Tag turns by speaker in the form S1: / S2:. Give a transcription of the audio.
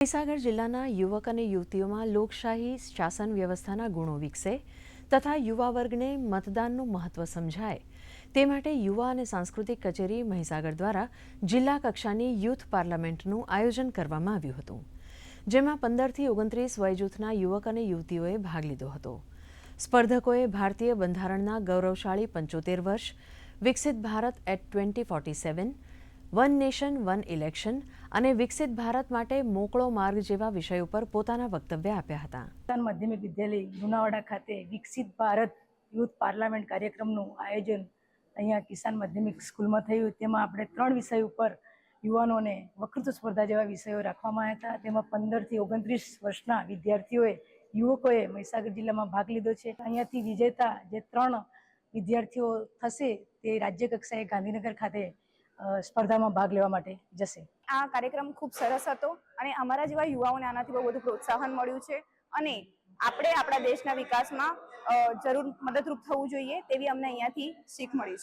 S1: મહીસાગર જિલ્લાના યુવક અને યુવતીઓમાં લોકશાહી શાસન વ્યવસ્થાના ગુણો વિકસે તથા યુવા વર્ગને મતદાનનું મહત્વ સમજાય. તે માટે યુવા અને સાંસ્કૃતિક કચેરી મહીસાગર દ્વારા જિલ્લા કક્ષાની યુથ પાર્લામેન્ટનું આયોજન કરવામાં આવ્યું હતું, જેમાં પંદરથી ઓગણત્રીસ વયજૂથના યુવક અને યુવતીઓએ ભાગ લીધો હતો. સ્પર્ધકોએ ભારતીય બંધારણના ગૌરવશાળી પંચોતેર વર્ષ, વિકસિત Bharat at twenty forty seven one nation, one election અને વિકસિત ભારત માટે મોકળો માર્ગ જેવા વિષય ઉપર પોતાના વક્તવ્ય આપ્યા હતા.
S2: માધ્યમિક વિદ્યાલય લુણાવાડા ખાતે વિકસિત ભારત યુથ પાર્લામેન્ટ કાર્યક્રમનું આયોજન અહીંયા કિસાન માધ્યમિક સ્કૂલમાં થયું. તેમાં આપણે ત્રણ વિષય ઉપર યુવાનોને વકૃત્વ સ્પર્ધા જેવા વિષયો રાખવામાં આવ્યા હતા. તેમાં પંદરથી ઓગણત્રીસ વર્ષના વિદ્યાર્થીઓએ, યુવકોએ મહીસાગર જિલ્લામાં ભાગ લીધો છે. અહીંયાથી વિજેતા જે ત્રણ વિદ્યાર્થીઓ થશે તે રાજ્ય કક્ષાએ ગાંધીનગર ખાતે સ્પર્ધામાં ભાગ લેવા માટે જશે.
S3: આ કાર્યક્રમ ખૂબ સરસ હતો અને અમારા જેવા યુવાઓને આનાથી બહુ બધું પ્રોત્સાહન મળ્યું છે અને આપણે આપણા દેશના વિકાસમાં જરૂર મદદરૂપ થવું જોઈએ તેવી અમને અહીંયાથી શીખ મળી છે.